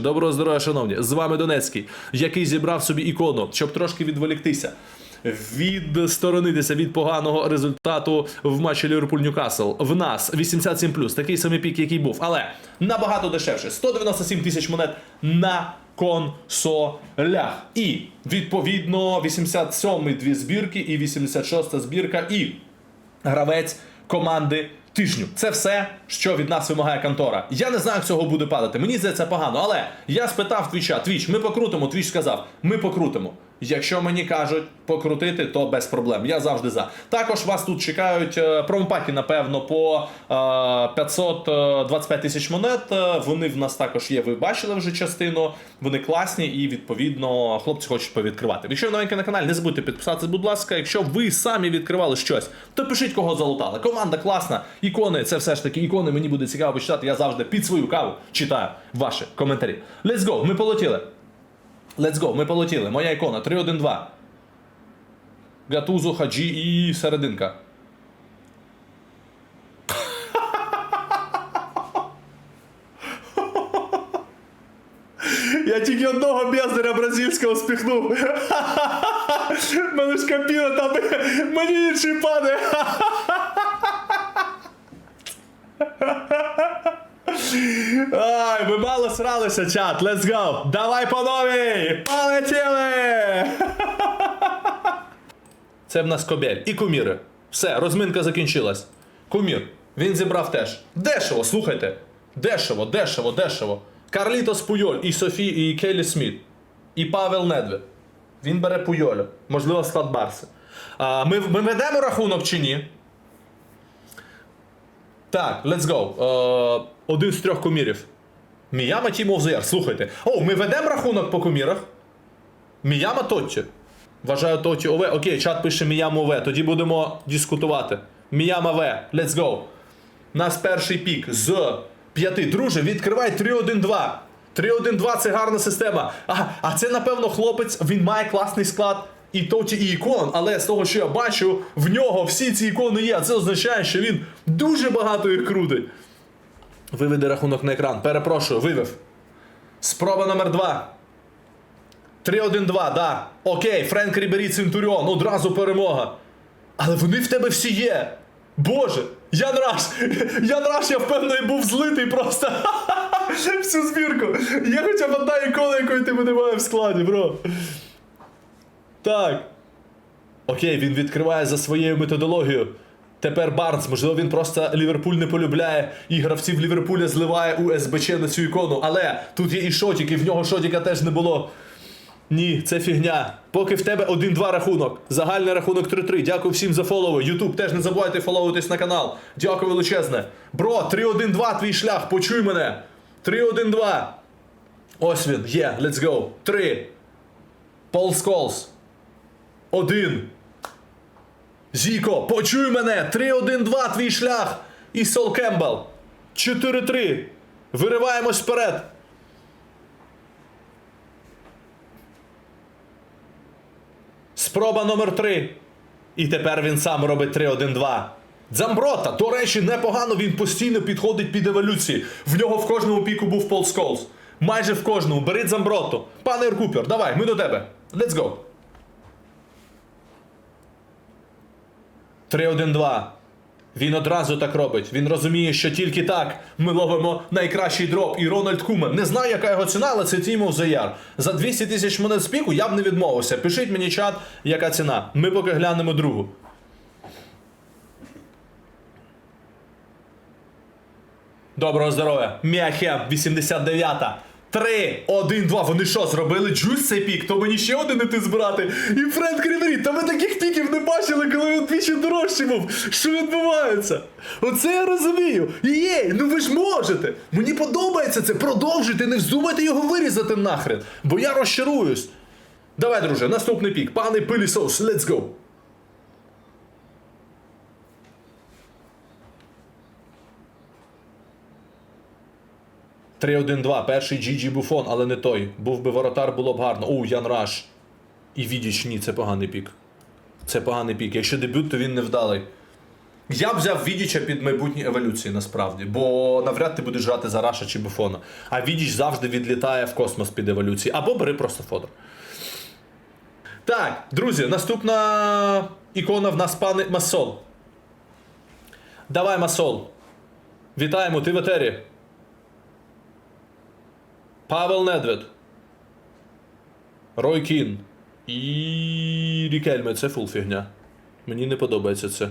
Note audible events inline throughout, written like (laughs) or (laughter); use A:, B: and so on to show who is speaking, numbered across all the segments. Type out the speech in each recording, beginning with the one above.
A: Доброго здоров'я, шановні! З вами Донецький, який зібрав собі ікону, щоб трошки відволіктися, відсторонитися від поганого результату в матчі Ліверпуль Ньюкасл. В нас 87+, такий самий пік, який був, але набагато дешевше. 197 тисяч монет на консолях. І відповідно 87-й дві збірки і 86-та збірка і гравець команди тижню. Це все, що від нас вимагає контора. Я не знаю, як цього буде падати. Мені здається погано, але я спитав твіча, твіч, ми покрутимо. Твіч сказав, ми покрутимо. Якщо мені кажуть покрутити, то без проблем. Я завжди за. Також вас тут чекають е, промпаки, напевно, по е, 525 тисяч монет. Е, Вони в нас також є. Ви бачили вже частину. Вони класні і відповідно хлопці хочуть повідкривати. Якщо ви новенький на каналі, не забудьте підписатися, будь ласка. Якщо ви самі відкривали щось, то пишіть кого залутали. Команда класна, ікони, це все ж таки ікони. Мені буде цікаво почитати. Я завжди під свою каву читаю ваші коментарі. Let's go, ми полетіли. Let's go, ми полетіли. Моя ікона 3-1-2. Гатузо, хаджі і серединка. Я тільки одного бездаря бразильського спіхнув. Мене ж кабіна там мені інший падає. Ай, ми мало сралися, чат. Let's go. Давай по новій. Полетіли. (laughs) Це в нас кобель і куміри. Все, розминка закінчилась. Кумір. Він зібрав теж. Дешево, слухайте. Дешево, дешево, дешево. Карлітос Пуйоль і Софі, і Келі Сміт. І Павел Недвед. Він бере Пуйоля. Можливо, склад Барси. А, ми, ми ведемо рахунок чи ні? Так, let's go. Е, один з трьох кумірів. Міяма Team of. Слухайте. О, ми ведемо рахунок по кумірах. Міяма Тотті. Вважаю Тотті ОВ. Окей, чат пише Міяма ОВ. Тоді будемо дискутувати. Міяма В. Let's go. Нас перший пік з п'яти. Друже, відкривай 3-1-2. 3-1-2 це гарна система. А, а це, напевно, хлопець, він має класний склад і Тоті, і ікон, але з того, що я бачу, в нього всі ці ікони є. А це означає, що він дуже багато їх крутить. Виведи рахунок на екран. Перепрошую, вивів. Спроба номер 2. 3-1-2, да. Окей, Френк Рібері Центуріон, одразу перемога. Але вони в тебе всі є. Боже, Ян Раш! (laughs) Ян Раш, я впевнений, був злитий просто. (laughs) Всю збірку. Є хоча б одна ікона, якої ти немає в складі, бро. Так. Окей, він відкриває за своєю методологією. Тепер Барнс, можливо, він просто Ліверпуль не полюбляє і гравців Ліверпуля зливає у СБЧ на цю ікону. Але тут є і шотік, і в нього шотіка теж не було. Ні, це фігня. Поки в тебе 1-2 рахунок. Загальний рахунок 3-3. Дякую всім за фолови. Ютуб теж не забувайте фоловитись на канал. Дякую величезне. Бро, 3-1-2 твій шлях. Почуй мене. 3-1-2. Ось він. Є. Let's go. 3. Пол Сколс. 1. Зіко, почуй мене! 3-1-2 твій шлях! І Сол Кембл. 4-3. Вириваємось вперед. Спроба номер 3. І тепер він сам робить 3-1-2. Дзамброта, до речі, непогано він постійно підходить під еволюції. В нього в кожному піку був Пол Сколс. Майже в кожному. Бери Дзамброту. Пане Еркупер, давай, ми до тебе. Let's go. 3-1-2. Він одразу так робить. Він розуміє, що тільки так ми ловимо найкращий дроп. І Рональд Кумен. Не знаю, яка його ціна, але це of the За 200 тисяч монет з піку я б не відмовився. Пишіть мені чат, яка ціна. Ми поки глянемо другу. Доброго здоров'я. Міахем, 89-та. 3, 1, 2. Вони що, зробили джусь цей пік? То мені ще один іти збирати. І Френк Рівері, та ви таких піків не бачили, коли він двічі дорожчий був. Що відбувається? Оце я розумію. Єй, ну ви ж можете. Мені подобається це. Продовжуйте, не вздумайте його вирізати нахрен. Бо я розчаруюсь. Давай, друже, наступний пік. Пане пилісос, let's go. Три, один, два. Перший GG Буфон, але не той. Був би воротар, було б гарно. Оу, Ян Раш. І Відіч, ні, це поганий пік. Це поганий пік. Якщо дебют, то він невдалий. Я б взяв Відіча під майбутні еволюції, насправді, бо навряд ти будеш грати за Раша чи Буфона. А Відіч завжди відлітає в космос під еволюції. Або бери просто Фодор. Так, друзі, наступна ікона в нас пане Масол. Давай, Масол. Вітаємо, ти в етері. Павел Недвед. Рой Кін. І Рікельме, це фул фігня. Мені не подобається це.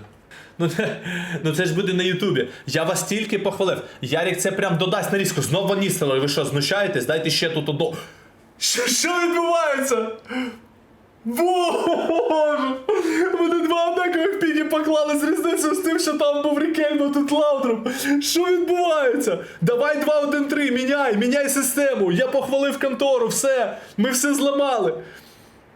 A: Ну, це, ну це ж буде на Ютубі. Я вас тільки похвалив. Ярік це прям додасть на різку. Знову ністило. Ви що, знущаєтесь? Дайте ще тут одну. Що, що відбувається? Боже! Вони два однакових піки поклали з різницею з тим, що там був Рікельмо, тут Лаудруп. Що відбувається? Давай 2-1-3, міняй, міняй систему. Я похвалив контору, все. Ми все зламали.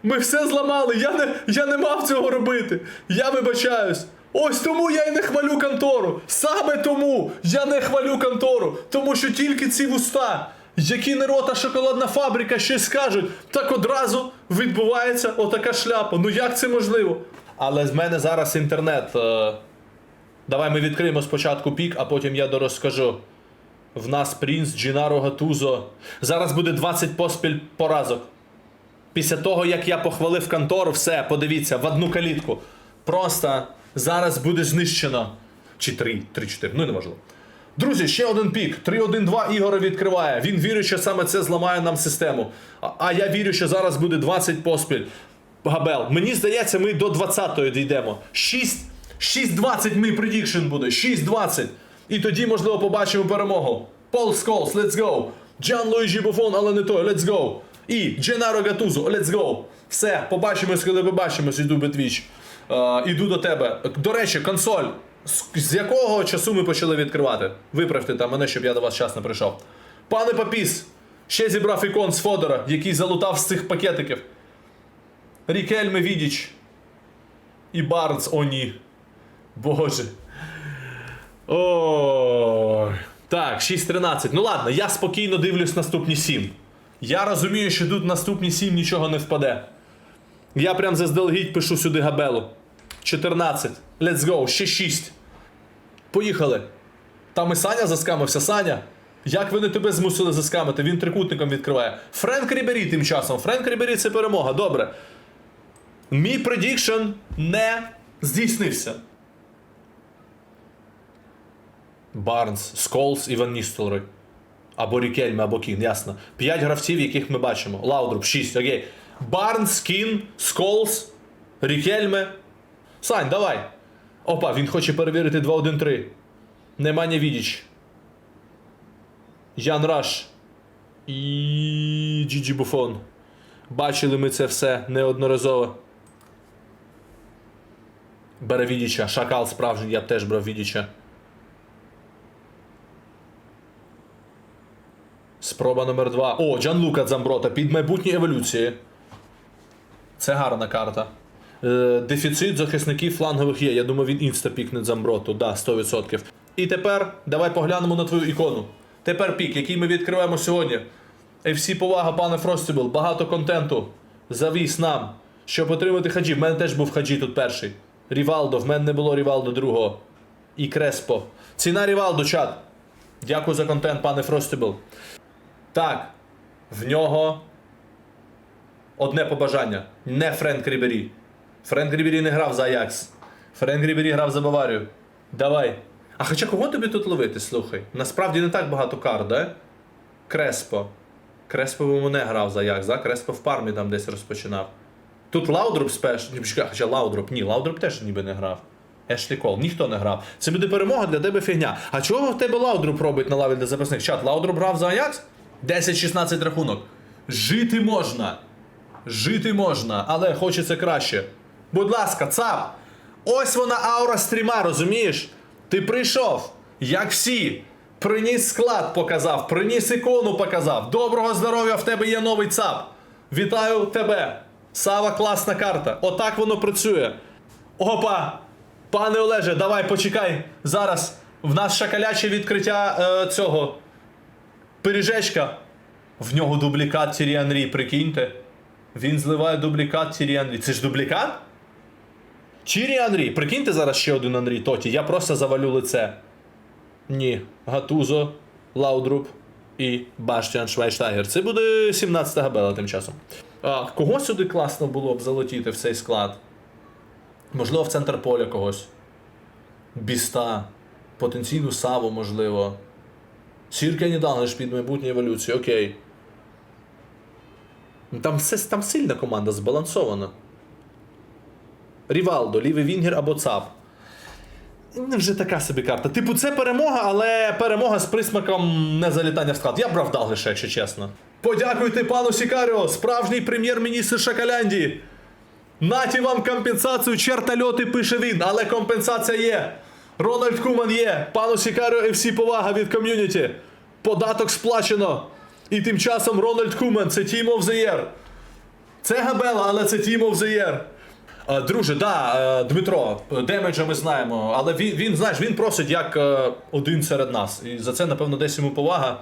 A: Ми все зламали. Я не, я не мав цього робити. Я вибачаюсь. Ось тому я й не хвалю контору. Саме тому я не хвалю контору. Тому що тільки ці вуста, які не рота шоколадна фабрика щось скажуть, так одразу відбувається отака шляпа. Ну як це можливо? Але з мене зараз інтернет. е, Давай ми відкриємо спочатку пік, а потім я дорозкажу. В нас Принц, Джінаро Гатузо. Зараз буде 20 поспіль поразок. Після того, як я похвалив контору, все, подивіться, в одну калітку. Просто зараз буде знищено. Чи 3, 3-4, ну неважливо. Друзі, ще один пік. 3-1-2 Ігора відкриває. Він вірить, що саме це зламає нам систему. А, я вірю, що зараз буде 20 поспіль. Габел. Мені здається, ми до 20-ї дійдемо. 6, 6-20 мій предікшн буде. 6-20. І тоді, можливо, побачимо перемогу. Пол Сколс, let's go. Джан Луїджі Буфон, але не той, let's go. І Дженаро Гатузо, let's go. Все, побачимось, коли побачимось, іду Бетвіч. Е, іду до тебе. До речі, консоль. З, якого часу ми почали відкривати? Виправте там мене, щоб я до вас вчасно прийшов. Пане Папіс, ще зібрав ікон з Фодора, який залутав з цих пакетиків. Рікельме Відіч. І Барнс, о ні. Боже. Ой. Так, 6-13. Ну ладно, я спокійно дивлюсь наступні 7. Я розумію, що тут наступні 7 нічого не впаде. Я прям заздалегідь пишу сюди габелу. 14. Let's go, ще 6. Поїхали. Там і Саня заскамився. Саня. Як вони тебе змусили заскамити? Він трикутником відкриває. Френк Рібері тим часом. Френк Рібері це перемога. Добре. Мій предікшн не здійснився. Барнс, Сколс і Ван Ністелрой. Або Рікельме, або Кін, ясно. П'ять гравців, яких ми бачимо. Лаудруп, 6, окей. Барнс, Кін, Сколс, Рікельме. Сань, давай. Опа, він хоче перевірити 2-1-3. Немanja Відіч. Ян Раш. І Джіджі Буфон. Бачили ми це все неодноразово. Бере Відіча. Шакал справжній, я б теж брав Відіча. Спроба номер 2. О, Джанлука Дзамброта під майбутні еволюції. Це гарна карта. Е, дефіцит захисників флангових є. Я думаю, він інста пікне Дзамброту. Да, 100%. І тепер давай поглянемо на твою ікону. Тепер пік, який ми відкриваємо сьогодні. FC повага, пане Фростібл, багато контенту. Завіс нам. Щоб отримати хаджі. В мене теж був хаджі тут перший. Рівалдо, в мене не було Рівалдо другого. І Креспо. Ціна Рівалдо, чат. Дякую за контент, пане Фростібл. Так, в нього одне побажання. Не Френк Рібері. Френк Рібері не грав за Аякс. Френк Рібері грав за Баварію. Давай. А хоча кого тобі тут ловити, слухай? Насправді не так багато карт, да? Креспо. Креспо в не грав за Аякс, да? Креспо в пармі там десь розпочинав. Тут Лаудроп спеш. Хоча Лаудроп, ні, Лаудроп теж ніби не грав. Ешлі Кол, ніхто не грав. Це буде перемога для тебе фігня. А чого в тебе Лаудроп робить на лаві для запасних? Чат, Лаудроп грав за Аякс? 10-16 рахунок. Жити можна. Жити можна, але хочеться краще. Будь ласка, цап! Ось вона аура стріма, розумієш? Ти прийшов, як всі. Приніс склад показав, приніс ікону показав. Доброго здоров'я, в тебе є новий цап. Вітаю тебе. Сава класна карта. Отак воно працює. Опа! Пане Олеже, давай почекай. Зараз в нас шакаляче відкриття е, цього пиріжечка. В нього дублікат Тірі Анрі, прикиньте. Він зливає дублікат Тірі Анрі. Це ж дублікат? Тірі Анрі. Прикиньте зараз ще один Анрі Тоті. Я просто завалю лице. Ні. Гатузо, Лаудруп і Баштіан Швайштайгер. Це буде 17 габела тим часом. А, кого сюди класно було б залетіти в цей склад? Можливо, в центр поля когось. Біста. Потенційну саву, можливо. Сірка не дали ж під майбутню еволюцію, окей. Там, все, там сильна команда збалансована. Рівалдо, лівий Вінгер або ЦАП. Ну, Вже така собі карта. Типу, це перемога, але перемога з присмаком незалітання в склад. Я брав Далглиша, якщо чесно. Подякуйте пану Сікаріо, справжній прем'єр-міністр Шакаляндії. Наті вам компенсацію, чертольоти пише він, але компенсація є. Рональд Куман є. Пану Сікаріо і всі повага від ком'юніті. Податок сплачено. І тим часом Рональд Куман це Team of the Year. Це Габела, але це Team of the Year. Е, Друже, да, е, Дмитро, демеджа ми знаємо, але він, він знаєш, він просить як е, один серед нас. І за це, напевно, десь йому повага.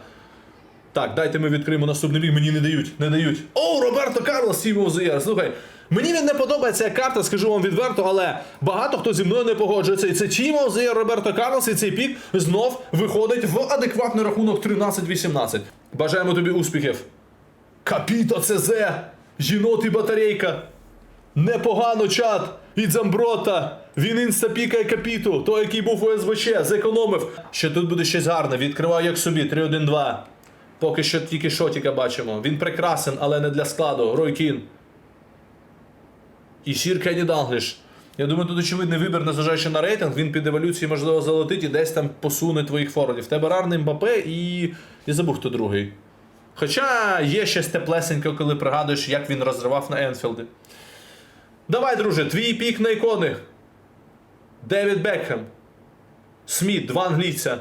A: Так, дайте ми відкриємо наступний рік, мені не дають, не дають. О, Роберто Карлос, the Year. Слухай, мені він не подобається як карта, скажу вам відверто, але багато хто зі мною не погоджується. І це the Year Роберто Карлос, і цей пік знов виходить в адекватний рахунок 13-18. Бажаємо тобі успіхів. Капіто ЦЗ, жінот і батарейка. Непогано чат. І Дзамброта. Він інстапікає капіту. Той, який був у СВЧ, зекономив. Ще тут буде щось гарне. Відкриваю як собі. 3-1-2. Поки що тільки шотіка бачимо. Він прекрасен, але не для складу. Рой Кін. І Сір Кенні Далгліш. Я думаю, тут очевидний вибір, незважаючи на рейтинг, він під еволюції, можливо, залетить і десь там посуне твоїх форвардів. В тебе рарний Мбапе і. Я забув, хто другий. Хоча є щось теплесенько, коли пригадуєш, як він розривав на Енфілді. Давай, друже, твій пік на ікони. Девід Бекхем. Сміт, два англійця.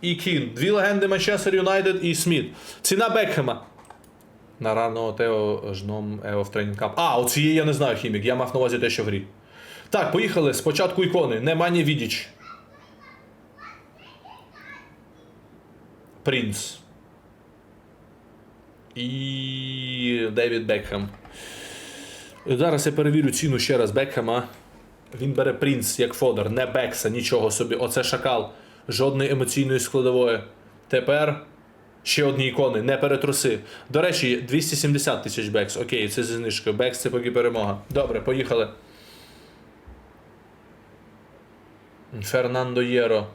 A: І Кін. Дві легенди Манчестер Юнайтед і Сміт. Ціна Бекхема. На рано Тео жном Ео в тренінг камп. А, оцієї я не знаю хімік. Я мав на увазі те, що в грі. Так, поїхали. Спочатку ікони. Немані Відіч. Принц. І Девід Бекхем. Зараз я перевірю ціну ще раз Бекхема. Він бере принц як фодер, не Бекса, нічого собі. Оце шакал. Жодної емоційної складової. Тепер ще одні ікони, не перетруси. До речі, 270 тисяч бекс. Окей, це зі знижкою. Бекс це поки перемога. Добре, поїхали. Фернандо Єро.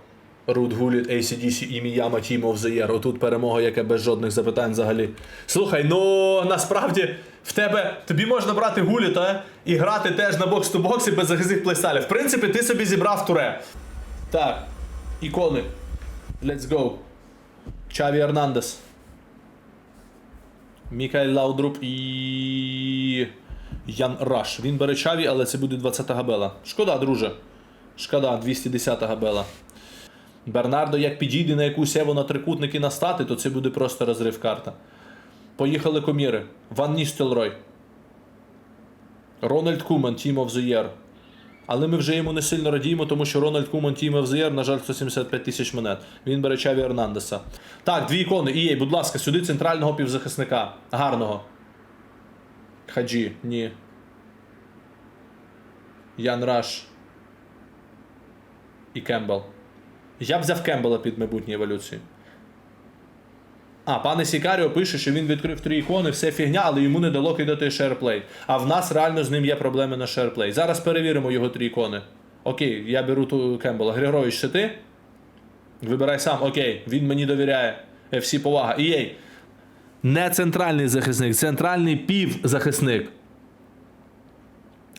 A: Руд Гуліт, ACDC і Міяма Team of. Отут перемога, яка без жодних запитань взагалі. Слухай, ну насправді в тебе тобі можна брати Гуліта і грати теж на бокс ту боксі без захисних плейстайлів. В принципі, ти собі зібрав туре. Так, ікони. Let's go. Чаві Ернандес. Мікаель Лаудруп і. Ян Раш. Він бере Чаві, але це буде 20 габела. Шкода, друже. Шкода, 210 габела. Бернардо як підійде на якусь ево на трикутники на стати, то це буде просто розрив карта. Поїхали коміри. Ван Ністелрой. Рональд Куман, Team of. Але ми вже йому не сильно радіємо, тому що Рональд Куман Team of на жаль, 175 тисяч монет. Він бере Чаві Ернандеса. Так, дві ікони. Ієй, будь ласка, сюди центрального півзахисника. Гарного. Хаджі, ні. Ян Раш. І Кембл. Я б взяв Кембела під майбутню еволюцію. А, пане Сікаріо пише, що він відкрив три ікони, все фігня, але йому не дало кидати шерплей. А в нас реально з ним є проблеми на шерплей. Зараз перевіримо його три ікони. Окей, я беру ту Кембела. Григорович, це ти? Вибирай сам, окей, він мені довіряє. Е, Всі повага. Ієй. Не центральний захисник, центральний півзахисник.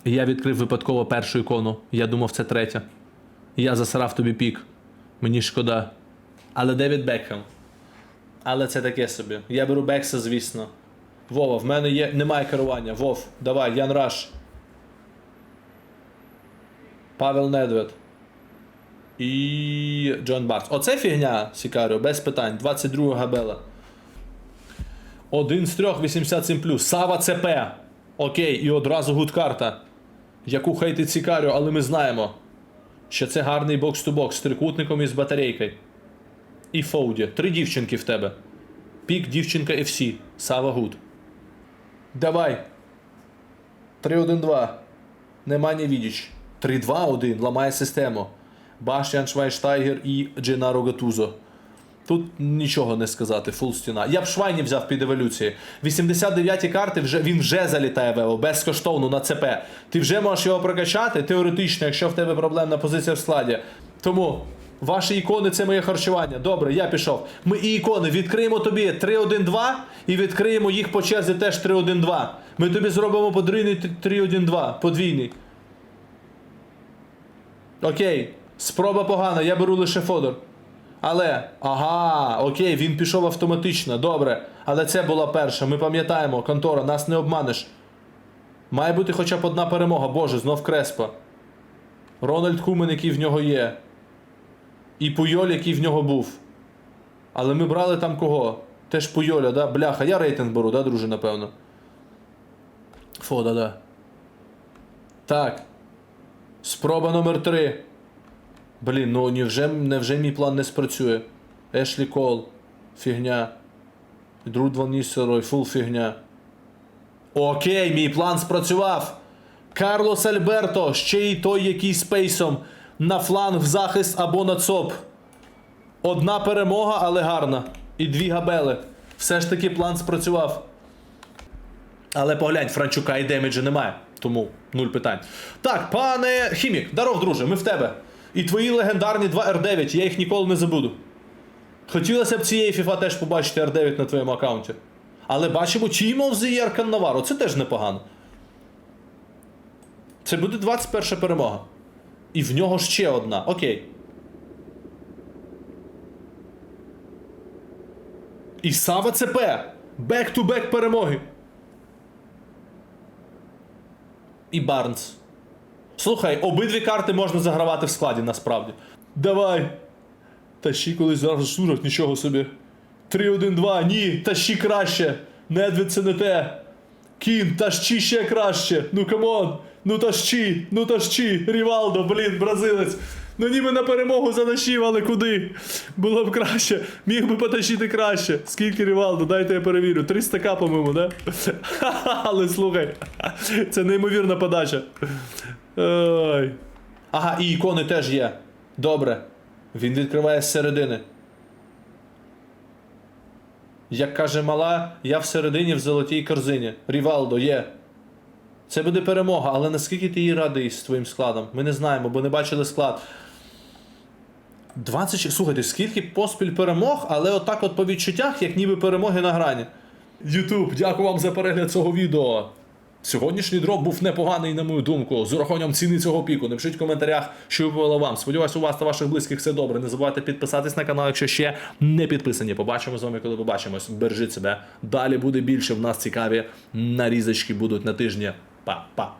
A: Я відкрив випадково першу ікону. Я думав, це третя. Я засрав тобі пік. Мені шкода. Але Девід Бекхем. Але це таке собі. Я беру Бекса, звісно. Вова, в мене є. Немає керування. Вов, давай, Ян Раш. Павел Недвед. І. Джон Барс. Оце фігня, Сікаріо, без питань. 22 габела. Один з трьох 87 Сава ЦП. Окей, і одразу гудкарта. Яку хейтить Сікаріо, але ми знаємо що це гарний бокс-ту-бокс з трикутником і з батарейкою. І Фоуді. Три дівчинки в тебе. Пік дівчинка FC. Сава Гуд. Давай. 3-1-2. Нема не відіч. 3-2-1, ламає систему. Баштян Швайштайгер і Дженаро Гатузо. Тут нічого не сказати, фул стіна. Я б Швайні взяв під еволюції. 89 карти вже, він вже залітає в Ево, безкоштовно на ЦП. Ти вже можеш його прокачати теоретично, якщо в тебе проблемна позиція в складі. Тому ваші ікони це моє харчування. Добре, я пішов. Ми і ікони відкриємо тобі 3-1-2 і відкриємо їх по черзі теж 3-1-2. Ми тобі зробимо подвійний 3-1-2, подвійний. Окей, спроба погана, я беру лише Фодор. Але, ага, окей, він пішов автоматично, добре. Але це була перша. Ми пам'ятаємо, контора, нас не обманеш. Має бути хоча б одна перемога. Боже, знов Креспа. Рональд Кумен, який в нього є. І Пуйоль, який в нього був. Але ми брали там кого? Теж Пуйоля, да? Бляха, я рейтинг беру, да, друже, напевно. Фода, да. Так. Спроба номер 3. Блін, ну невже, невже мій план не спрацює? Ешлі Кол. Фігня. Друд Ван Ністерой, фул фігня. Окей, мій план спрацював. Карлос Альберто, ще й той, який з пейсом. На фланг в захист або на ЦОП. Одна перемога, але гарна. І дві габели. Все ж таки план спрацював. Але поглянь, Франчука і демеджа немає. Тому нуль питань. Так, пане Хімік, даров, друже, ми в тебе. І твої легендарні 2 R9, я їх ніколи не забуду. Хотілося б цієї FIFA теж побачити R9 на твоєму аккаунті. Але бачимо Team of the Year це теж непогано. Це буде 21 перемога. І в нього ще одна. Окей. І Сава ЦП. Бек-ту-бек перемоги. І Барнс. Слухай, обидві карти можна загравати в складі насправді. Давай. Тащи колись зараз сурок, нічого собі. 3-1-2, ні, тащи краще. Недвід це не те. Кін, тащи ще краще. Ну камон. Ну тащи, ну тащи. Рівалдо, блін, бразилець. Ну ніби на перемогу занащив, але куди? Було б краще. Міг би потащити краще. Скільки Рівалдо, дайте я перевірю. 300к, по-моєму, да? (laughs) Але слухай, це неймовірна подача. Ой. Ага, і ікони теж є. Добре. Він відкриває з середини. Як каже мала, я всередині в золотій корзині. Рівалдо є. Це буде перемога, але наскільки ти її радий з твоїм складом? Ми не знаємо, бо не бачили склад. 20... Слухайте, скільки поспіль перемог, але отак от по відчуттях, як ніби перемоги на грані. Ютуб, дякую вам за перегляд цього відео. Сьогоднішній дроп був непоганий, на мою думку, з урахуванням ціни цього піку. Напишіть в коментарях, що випало вам. Сподіваюсь, у вас та ваших близьких все добре. Не забувайте підписатись на канал, якщо ще не підписані. Побачимо з вами, коли побачимось. Бережіть себе. Далі буде більше. В нас цікаві нарізочки будуть на тижні. Па-па.